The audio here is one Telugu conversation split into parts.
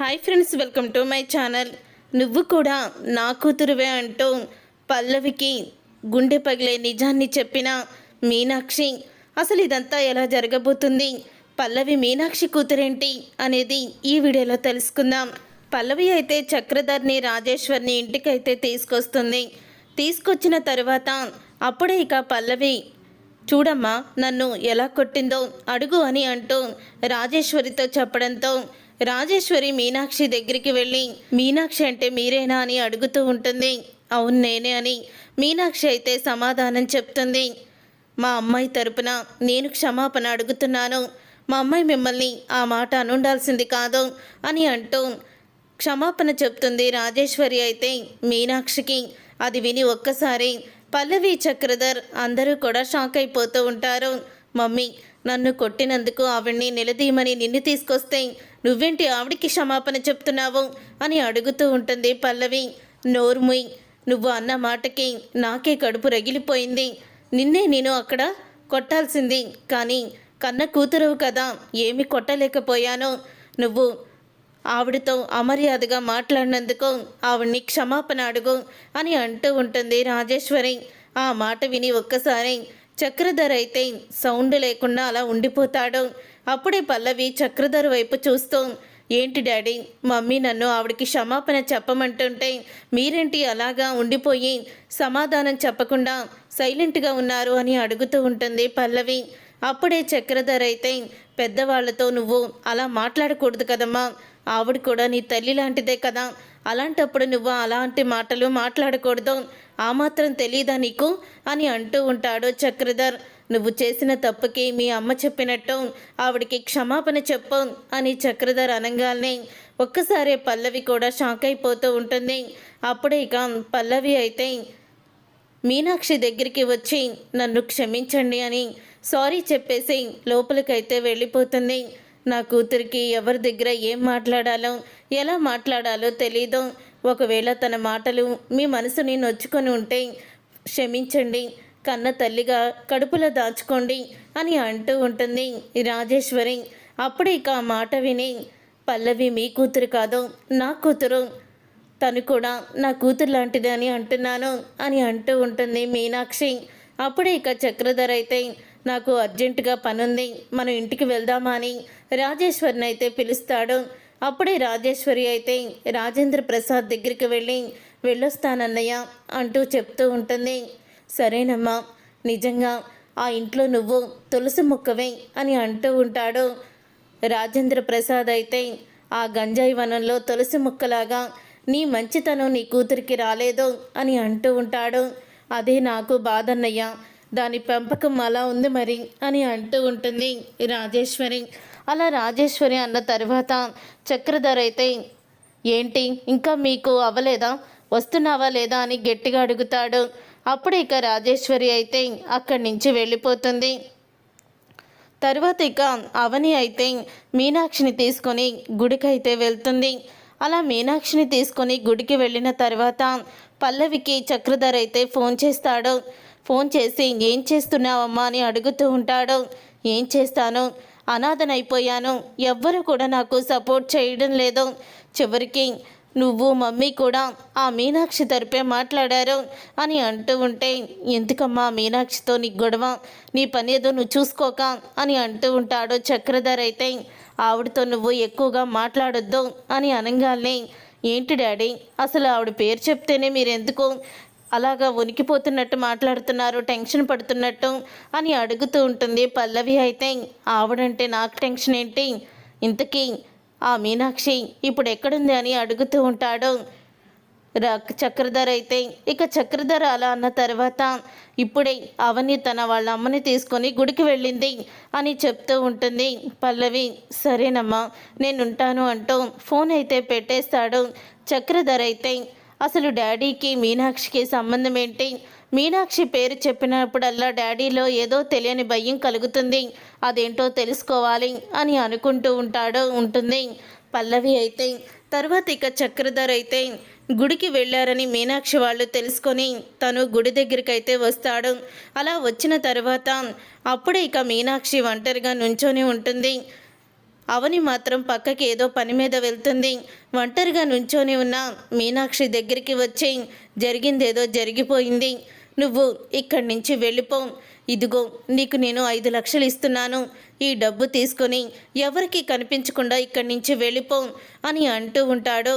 Hi friends welcome to my channel. నువ్వు కూడా నా కూతురువే అంటూ పల్లవికి గుండె పగిలే నిజాన్ని చెప్పిన మీనాక్షి. అసలు ఇదంతా ఎలా జరగబోతుంది? పల్లవి మీనాక్షి కూతురేంటి అనేది ఈ వీడియోలో తెలుసుకుందాం. పల్లవి అయితే చక్రధర్ని రాజేశ్వర్ని ఇంటికైతే తీసుకొస్తుంది. తీసుకొచ్చిన తర్వాత అప్పుడే ఇక పల్లవి చూడమ్మా నన్ను ఎలా కొట్టిందో అడుగు అని అంటూ రాజేశ్వరితో చెప్పడంతో రాజేశ్వరి మీనాక్షి దగ్గరికి వెళ్ళి మీనాక్షి అంటే మీరేనా? అని అడుగుతూ ఉంటుంది. అవును నేనే అని మీనాక్షి అయితే సమాధానం చెప్తుంది. మా అమ్మాయి తరపున నేను క్షమాపణ అడుగుతున్నాను. మా అమ్మాయి మిమ్మల్ని ఆ మాట అనుండాల్సింది కాదు అని అంటూ క్షమాపణ చెప్తుంది రాజేశ్వరి అయితే మీనాక్షికి. అది విని ఒక్కసారి పల్లవి చక్రధర్ అందరూ కూడా షాక్ అయిపోతూ ఉంటారు. మమ్మీ నన్ను కొట్టినందుకు ఆవిడ్ని నిలదీయమని నిన్ను తీసుకొస్తే నువ్వేంటి ఆవిడికి క్షమాపణ చెప్తున్నావు అని అడుగుతూ ఉంటుంది పల్లవి. నోర్ముయ్ నువ్వు అన్న మాటకి నాకే కడుపు రగిలిపోయింది. నిన్నే నేను అక్కడ కొట్టాల్సింది. కానీ కన్న కూతురువు కదా ఏమి కొట్టలేకపోయాను. నువ్వు ఆవిడతో అమర్యాదగా మాట్లాడినందుకు ఆవిడ్ని క్షమాపణ అడుగు అని అంటూ ఉంటుంది రాజేశ్వరి. ఆ మాట విని ఒక్కసారి చక్రధర్ అయితే సౌండ్ లేకుండా అలా ఉండిపోతాడు. అప్పుడే పల్లవి చక్రధర్ వైపు చూస్తూ ఏంటి డాడీ మమ్మీ నన్ను ఆవిడకి క్షమాపణ చెప్పమంటుంటే మీరేంటి అలాగా ఉండిపోయి సమాధానం చెప్పకుండా సైలెంట్గా ఉన్నారు అని అడుగుతూ ఉంటుంది పల్లవి. అప్పుడే చక్రధర్ అయితే పెద్దవాళ్ళతో నువ్వు అలా మాట్లాడకూడదు కదమ్మా. ఆవిడ కూడా నీ తల్లి లాంటిదే కదా. అలాంటప్పుడు నువ్వు అలాంటి మాటలు మాట్లాడకూడదు. ఆ మాత్రం తెలీదా నీకు? అని అంటూ ఉంటాడు చక్రధర్. నువ్వు చేసిన తప్పుకి మీ అమ్మ చెప్పినట్టు ఆవిడికి క్షమాపణ చెప్పు అని చక్రధర్ అనగానే. ఒక్కసారి పల్లవి కూడా షాక్ అయిపోతూ ఉంటుంది. అప్పుడే ఇక పల్లవి అయితే మీనాక్షి దగ్గరికి వచ్చి నన్ను క్షమించండి అని సారీ చెప్పేసి లోపలికైతే వెళ్ళిపోతుంది. నా కూతురికి ఎవరి దగ్గర ఏం మాట్లాడాలో ఎలా మాట్లాడాలో తెలీదు. ఒకవేళ తన మాటలు మీ మనసుని నొచ్చుకొని ఉంటే క్షమించండి. కన్న తల్లిగా కడుపులో దాచుకోండి అని అంటూ ఉంటుంది రాజేశ్వరి. అప్పుడు ఇక ఆ మాట విని పల్లవి మీ కూతురు కాదు నా కూతురు. తను కూడా నా కూతురు లాంటిది అని అంటున్నాను అని అంటూ ఉంటుంది మీనాక్షి. అప్పుడే ఇక చక్రధర్ అయితే నాకు అర్జెంటుగా పనుంది మనం ఇంటికి వెళ్దామా అని రాజేశ్వరిని అయితే పిలుస్తాడు. అప్పుడే రాజేశ్వరి అయితే రాజేంద్ర ప్రసాద్ దగ్గరికి వెళ్ళి వెళ్ళొస్తానన్నయ్య అంటూ చెప్తూ ఉంటుంది. సరేనమ్మా నిజంగా ఆ ఇంట్లో నువ్వు తులసి ముక్కవే అని అంటూ ఉంటాడు. రాజేంద్ర ప్రసాద్ అయితే ఆ గంజాయి వనంలో తులసి ముక్కలాగా నీ మంచితనం నీ కూతురికి రాలేదు అని అంటూ ఉంటాడు. అదే నాకు బాధన్నయ్య దాని పెంపకం అలా ఉంది మరి అని అంటూ ఉంటుంది రాజేశ్వరి. అలా రాజేశ్వరి అన్న తర్వాత చక్రధర్ అయితే ఏంటి? ఇంకా మీకు అవ్వలేదా వస్తున్నావా లేదా? అని గట్టిగా అడుగుతాడు. అప్పుడు ఇక రాజేశ్వరి అయితే అక్కడి నుంచి వెళ్ళిపోతుంది. తర్వాత ఇక అవని అయితే మీనాక్షిని తీసుకొని గుడికైతే వెళ్తుంది. అలా మీనాక్షిని తీసుకొని గుడికి వెళ్ళిన తర్వాత పల్లవికి చక్రధర్ అయితే ఫోన్ చేస్తాడు. ఫోన్ చేసి ఏం చేస్తున్నావమ్మా? అని అడుగుతూ ఉంటాడు. ఏం చేస్తాను? అనాథనైపోయాను. ఎవ్వరు కూడా నాకు సపోర్ట్ చేయడం లేదు. చివరికి నువ్వు మమ్మీ కూడా ఆ మీనాక్షి తరపే మాట్లాడారు అని అంటూ ఉంటే ఎందుకమ్మా మీనాక్షితో నీ గొడవ? నీ పని ఏదో నువ్వు చూసుకోక అని అంటూ ఉంటాడు చక్రధర్ అయితే. ఆవిడతో నువ్వు ఎక్కువగా మాట్లాడొద్దు అని అనగానే ఏంటి డాడీ? అసలు ఆవిడ పేరు చెప్తేనే మీరు ఎందుకు అలాగా ఉనికిపోతున్నట్టు మాట్లాడుతున్నారు టెన్షన్ పడుతున్నట్టు అని అడుగుతూ ఉంటుంది పల్లవి అయితే. ఆవిడంటే నాకు టెన్షన్ ఏంటి? ఇంతకీ ఆ మీనాక్షి ఇప్పుడు ఎక్కడుంది అని అడుగుతూ ఉంటాడు. చక్రధర అయితే. ఇక చక్రధర అలా అన్న తర్వాత ఇప్పుడే అవని తన వాళ్ళ అమ్మని తీసుకొని గుడికి వెళ్ళింది అని చెప్తూ ఉంటుంది పల్లవి. సరేనమ్మా నేను ఉంటాను అంటూ ఫోన్ అయితే పెట్టేస్తాడు చక్రధర అయితే. అసలు డాడీకి మీనాక్షికి సంబంధం ఏంటి? మీనాక్షి పేరు చెప్పినప్పుడల్లా డాడీలో ఏదో తెలియని భయం కలుగుతుంది. అదేంటో తెలుసుకోవాలి అని అనుకుంటూ ఉంటాడు ఉంటుంది. పల్లవి అయితే తర్వాత ఇక చక్రధర్ అయితే గుడికి వెళ్ళారని మీనాక్షి వాళ్ళు తెలుసుకొని తను గుడి దగ్గరికి అయితే వస్తాడు. అలా వచ్చిన తర్వాత అప్పుడే ఇక మీనాక్షి ఒంటరిగా నుంచొని ఉంటుంది. అవని మాత్రం పక్కకి ఏదో పని మీద వెళ్తుంది. ఒంటరిగా నుంచొని ఉన్న మీనాక్షి దగ్గరికి వచ్చి జరిగిందేదో జరిగిపోయింది. నువ్వు ఇక్కడి నుంచి వెళ్ళిపో. ఇదిగో నీకు నేను ఐదు లక్షలు ఇస్తున్నాను. ఈ డబ్బు తీసుకొని ఎవరికి కనిపించకుండా ఇక్కడి నుంచి వెళ్ళిపో అని అంటూ ఉంటాడు.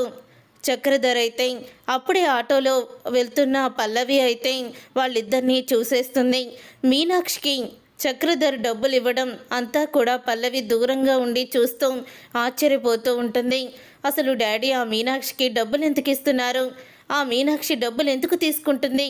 చక్రధర్ అయితే అప్పుడే ఆటోలో వెళ్తున్న పల్లవి అయితే వాళ్ళిద్దరినీ చూసేస్తుంది. మీనాక్షికి చక్రధర్ డబ్బులు ఇవ్వడం అంతా కూడా పల్లవి దూరంగా ఉండి చూస్తూ ఆశ్చర్యపోతూ ఉంటుంది. అసలు డాడీ ఆ మీనాక్షికి డబ్బులు ఎందుకు ఇస్తున్నారు? ఆ మీనాక్షి డబ్బులు ఎందుకు తీసుకుంటుంది?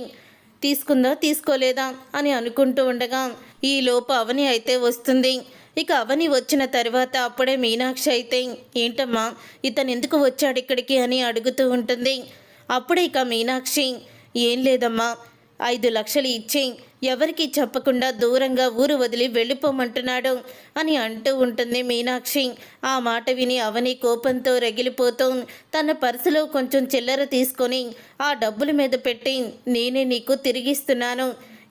తీసుకుందా తీసుకోలేదా అని అనుకుంటూ ఉండగా ఈ లోపు అవని అయితే వస్తుంది. ఇక అవని వచ్చిన తర్వాత అప్పుడే మీనాక్షి అయితే ఏంటమ్మా ఇతను ఎందుకు వచ్చాడు ఇక్కడికి? అని అడుగుతూ ఉంటుంది. అప్పుడే ఇక మీనాక్షి ఏం లేదమ్మా ఐదు లక్షలు ఇచ్చి ఎవరికి చెప్పకుండా దూరంగా ఊరు వదిలి వెళ్ళిపోమంటున్నాడు అని అంటూ ఉంటుంది మీనాక్షి. ఆ మాట విని అవని కోపంతో రగిలిపోతూ తన పర్సులో కొంచెం చిల్లర తీసుకొని ఆ డబ్బుల మీద పెట్టి నేనే నీకు తిరిగిస్తున్నాను.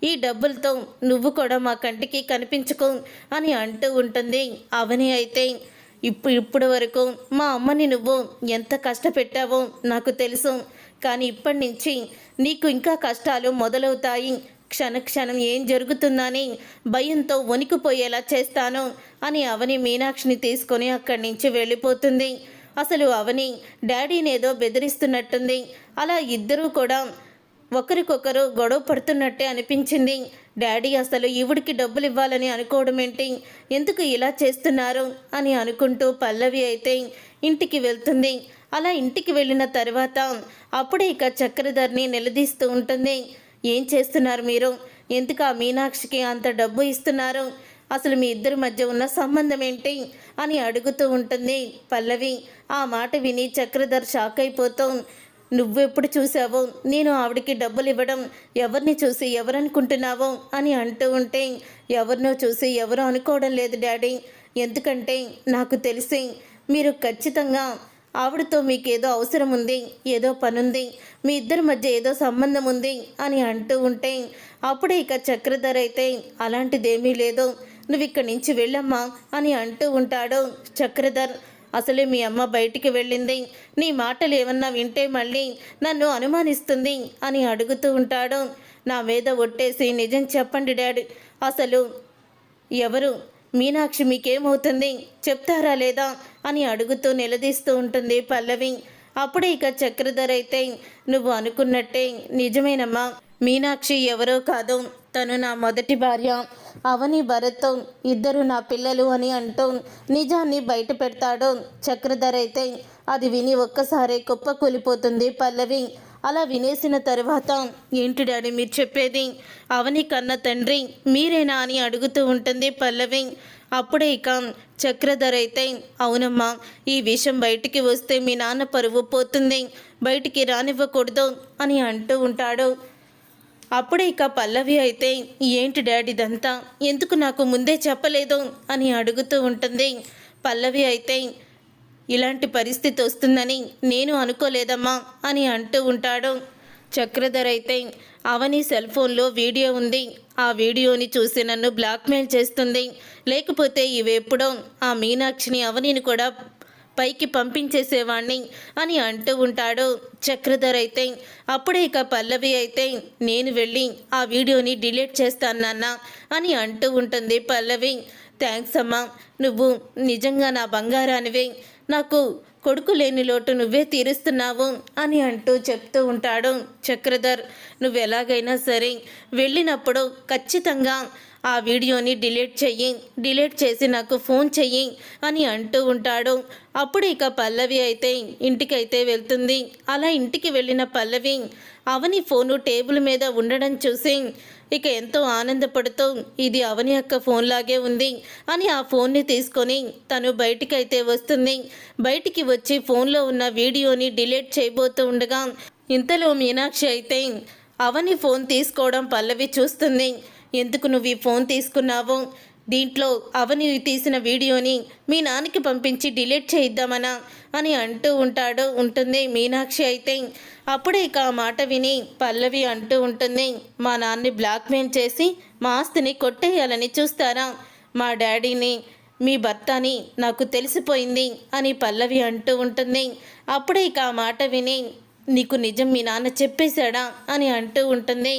ఈ డబ్బులతో నువ్వు కూడా మా కంటికి కనిపించుకో అని అంటూ ఉంటుంది అవని అయితే. ఇప్పుడు ఇప్పటి వరకు మా అమ్మని నువ్వు ఎంత కష్టపెట్టావో నాకు తెలుసు. కానీ ఇప్పటి నుంచి నీకు ఇంకా కష్టాలు మొదలవుతాయి. క్షణక్షణం ఏం జరుగుతుందని భయంతో వణికిపోయేలా చేస్తాను అని అవని మీనాక్షిని తీసుకొని అక్కడి నుంచి వెళ్ళిపోతుంది. అసలు అవని డాడీనేదో బెదిరిస్తున్నట్టుంది. అలా ఇద్దరూ కూడా ఒకరికొకరు గొడవ పడుతున్నట్టే అనిపించింది. డాడీ అసలు ఈవిడికి డబ్బులు ఇవ్వాలని అనుకోవడం ఏంటి ఎందుకు ఇలా చేస్తున్నారు? అని అనుకుంటూ పల్లవి అయితే ఇంటికి వెళ్తుంది. అలా ఇంటికి వెళ్ళిన తర్వాత అప్పుడే ఇక చక్రధర్ని నిలదీస్తూ ఉంటుంది. ఏం చేస్తున్నారు మీరు? ఎందుకు ఆ మీనాక్షికి అంత డబ్బు ఇస్తున్నారు? అసలు మీ ఇద్దరి మధ్య ఉన్న సంబంధం ఏంటి? అని అడుగుతూ ఉంటుంది పల్లవి. ఆ మాట విని చక్రధర్ షాక్ అయిపోతూ. నువ్వెప్పుడు చూసావో నేను ఆవిడకి డబ్బులు ఇవ్వడం ఎవరిని చూసి ఎవరనుకుంటున్నావో? అని అంటూ ఉంటే ఎవరినో చూసి ఎవరు అనుకోవడం లేదు డాడీ. ఎందుకంటే నాకు తెలిసి మీరు ఖచ్చితంగా ఆవిడతో మీకేదో అవసరం ఉంది ఏదో పనుంది మీ ఇద్దరి మధ్య ఏదో సంబంధం ఉంది అని అంటూ ఉంటే అప్పుడే ఇక చక్రధర్ అయితే అలాంటిదేమీ లేదు నువ్వు ఇక్కడి నుంచి వెళ్ళమ్మా అని అంటూ ఉంటాడు చక్రధర్. అసలే మీ అమ్మ బయటికి వెళ్ళింది నీ మాటలు ఏమన్నా వింటే మళ్ళీ నన్ను అనుమానిస్తుంది అని అడుగుతూ ఉంటాడు. నా మీద ఒట్టేసి నిజం చెప్పండి డాడీ అసలు ఎవరు? మీనాక్షి మీకేమవుతుంది? చెప్తారా లేదా? అని అడుగుతూ నిలదీస్తూ ఉంటుంది పల్లవి. అప్పుడే ఇక చక్రధర్ అయితే నువ్వు అనుకున్నట్టే నిజమేనమ్మా. మీనాక్షి ఎవరో కాదు తను నా మొదటి భార్య. అవని భరత్తో ఇద్దరు నా పిల్లలు అని అంటూ నిజాన్ని బయట పెడతాడు చక్రధర్ అయితే. అది విని ఒక్కసారే కుప్ప కూలిపోతుంది పల్లవి. అలా వినేసిన తర్వాత ఏంటి డాడీ మీరు చెప్పేది? అవని కన్న తండ్రి మీరేనా? అని అడుగుతూ ఉంటుంది పల్లవి. అప్పుడే ఇక చక్రధర అయితే అవునమ్మా ఈ విషయం బయటికి వస్తే మీ నాన్న పరువు పోతుంది బయటికి రానివ్వకూడదు అని అంటూ ఉంటాడు. అప్పుడే ఇక పల్లవి అయితే ఏంటి డాడీదంతా ఎందుకు నాకు ముందే చెప్పలేదు? అని అడుగుతూ ఉంటుంది. పల్లవి అయితే ఇలాంటి పరిస్థితి వస్తుందని నేను అనుకోలేదమ్మా అని అంటూ ఉంటాడు. చక్రధర్ అయితే అవని సెల్ ఫోన్లో వీడియో ఉంది. ఆ వీడియోని చూసి నన్ను బ్లాక్మెయిల్ చేస్తుంది. లేకపోతే ఇవెప్పుడో ఆ మీనాక్షిని అవనిని కూడా పైకి పంపించేసేవాణ్ణి అని అంటూ ఉంటాడు చక్రధర్ అయితే. అప్పుడే ఇక పల్లవి అయితే నేను వెళ్ళి ఆ వీడియోని డిలీట్ చేస్తాను నాన్న అని అంటూ ఉంటుంది పల్లవి. థ్యాంక్స్ అమ్మా నువ్వు నిజంగా నా బంగారానివే. నాకు కొడుకు లేని లోటు నువ్వే తీరుస్తున్నావు అని అంటూ చెప్తూ ఉంటాడు చక్రధర్. నువ్వు ఎలాగైనా సరే వెళ్ళినప్పుడు ఖచ్చితంగా ఆ వీడియోని డిలీట్ చెయ్యి డిలీట్ చేసి నాకు ఫోన్ చెయ్యి అని అంటూ ఉంటాడు. అప్పుడు ఇక పల్లవి అయితే ఇంటికైతే వెళ్తుంది. అలా ఇంటికి వెళ్ళిన పల్లవి అవని ఫోను టేబుల్ మీద ఉండడం చూసి ఇక ఎంతో ఆనందపడుతూ ఇది అవని యొక్క ఫోన్ లాగే ఉంది అని ఆ ఫోన్ని తీసుకొని తను బయటికైతే వస్తుంది. బయటికి వచ్చి ఫోన్లో ఉన్న వీడియోని డిలీట్ చేయబోతూ ఉండగా ఇంతలో మీనాక్షి అయితే అవని ఫోన్ తీసుకోవడం పల్లవి చూస్తుంది. ఎందుకు నువ్వు ఈ ఫోన్ తీసుకున్నావు? దీంట్లో అవని తీసిన వీడియోని మీ నాన్నకి పంపించి డిలీట్ చేయిద్దామనా? అని అంటూ ఉంటాడు ఉంటుంది మీనాక్షి అయితే. అప్పుడే ఇక ఆ మాట విని పల్లవి అంటూ ఉంటుంది మా నాన్నని బ్లాక్మెయిల్ చేసి మా ఆస్తిని కొట్టేయాలని చూస్తారా? మా డాడీని మీ భర్త అని నాకు తెలిసిపోయింది అని పల్లవి అంటూ ఉంటుంది. అప్పుడే ఇక ఆ మాట విని నీకు నిజం మీ నాన్న చెప్పేశాడా? అని అంటూ ఉంటుంది.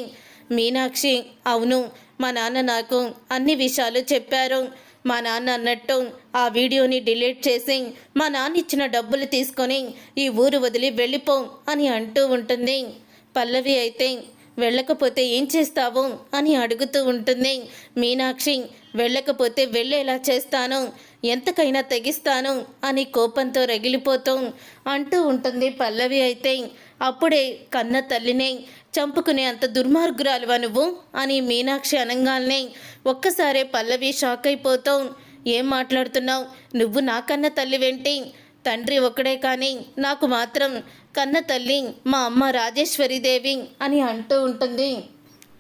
మీనాక్షి అవును మా నాన్న నాకు అన్ని విషయాలు చెప్పారు. మా నాన్న అన్నట్టు ఆ వీడియోని డిలీట్ చేసి మా నాన్న ఇచ్చిన డబ్బులు తీసుకొని ఈ ఊరు వదిలి వెళ్ళిపో అని అంటూ ఉంటుంది. పల్లవి అయితే వెళ్ళకపోతే ఏం చేస్తావు అని అడుగుతూ ఉంటుంది. మీనాక్షి వెళ్ళకపోతే వెళ్ళేలా చేస్తాను. ఎంతకైనా తెగిస్తాను అని కోపంతో రగిలిపోతూ అంటూ ఉంటుంది పల్లవి అయితే. అప్పుడే కన్న తల్లినే చంపుకునే అంత దుర్మార్గురాలువా నువ్వు? అని మీనాక్షి అనంగాల్నే ఒక్కసారే పల్లవి షాక్ అయిపోతావు. ఏం మాట్లాడుతున్నావు? నువ్వు నా కన్న తల్లి వెంటి. తండ్రి ఒకడే కానీ నాకు మాత్రం కన్న తల్లి మా అమ్మ రాజేశ్వరీదేవి అని అంటూ ఉంటుంది.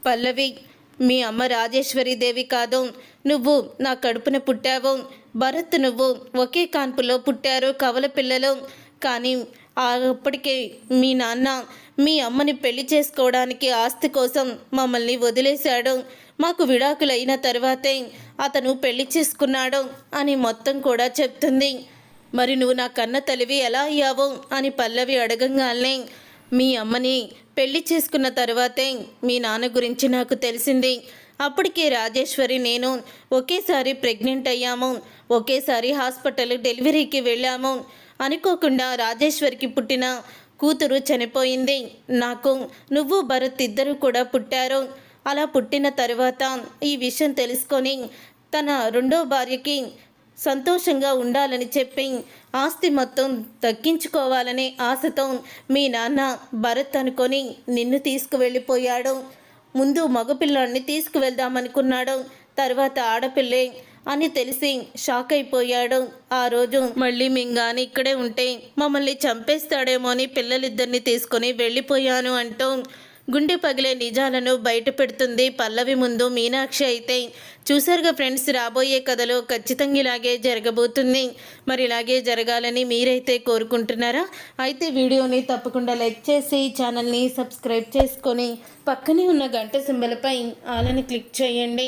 పల్లవి మీ అమ్మ రాజేశ్వరీదేవి కాదు. నువ్వు నా కడుపున పుట్టావు. భరత్ నువ్వు ఒకే కాన్పులో పుట్టారు కవల పిల్లలు. కానీ అప్పటికే మీ నాన్న మీ అమ్మని పెళ్ళి చేసుకోవడానికి ఆస్తి కోసం మమ్మల్ని వదిలేశాడు. మాకు విడాకులైన తర్వాతే అతను పెళ్ళి చేసుకున్నాడు అని మొత్తం కూడా చెప్తుంది. మరి నువ్వు నా కన్న తలివి ఎలా అయ్యావు? అని పల్లవి అడగంగానే మీ అమ్మని పెళ్ళి చేసుకున్న తర్వాతే మీ నాన్న గురించి నాకు తెలిసింది. అప్పటికే రాజేశ్వరి నేను ఒకేసారి ప్రెగ్నెంట్ అయ్యాము. ఒకేసారి హాస్పిటల్ డెలివరీకి వెళ్ళాము. అనుకోకుండా రాజేశ్వరికి పుట్టిన కూతురు చనిపోయింది. నాకు నువ్వు భరత్ ఇద్దరు కూడా పుట్టారు. అలా పుట్టిన తర్వాత ఈ విషయం తెలుసుకొని తన రెండో భార్యకి సంతోషంగా ఉండాలని చెప్పి ఆస్తి మొత్తం తగ్గించుకోవాలనే ఆశతో మీ నాన్న భరత్ అనుకొని నిన్ను తీసుకువెళ్ళిపోయాడు. ముందు మగపిల్లాడిని తీసుకువెళ్దామనుకున్నాడు. తర్వాత ఆడపిల్లే అని తెలిసి షాక్ అయిపోయాడు ఆ రోజు మళ్ళీ మేము కానీ ఇక్కడే ఉంటే మమ్మల్ని చంపేస్తాడేమో అని పిల్లలిద్దరిని తీసుకొని వెళ్ళిపోయాను అంటూ గుండె పగిలే నిజాలను బయట పెడుతుంది పల్లవి ముందు మీనాక్షి అయితే. చూసారుగా ఫ్రెండ్స్ రాబోయే కథలో ఖచ్చితంగా ఇలాగే జరగబోతుంది. మరి ఇలాగే జరగాలని మీరైతే కోరుకుంటున్నారా? అయితే వీడియోని తప్పకుండా లైక్ చేసి ఛానల్ని సబ్స్క్రైబ్ చేసుకొని పక్కనే ఉన్న గంట సింబలపై ఆలని క్లిక్ చేయండి.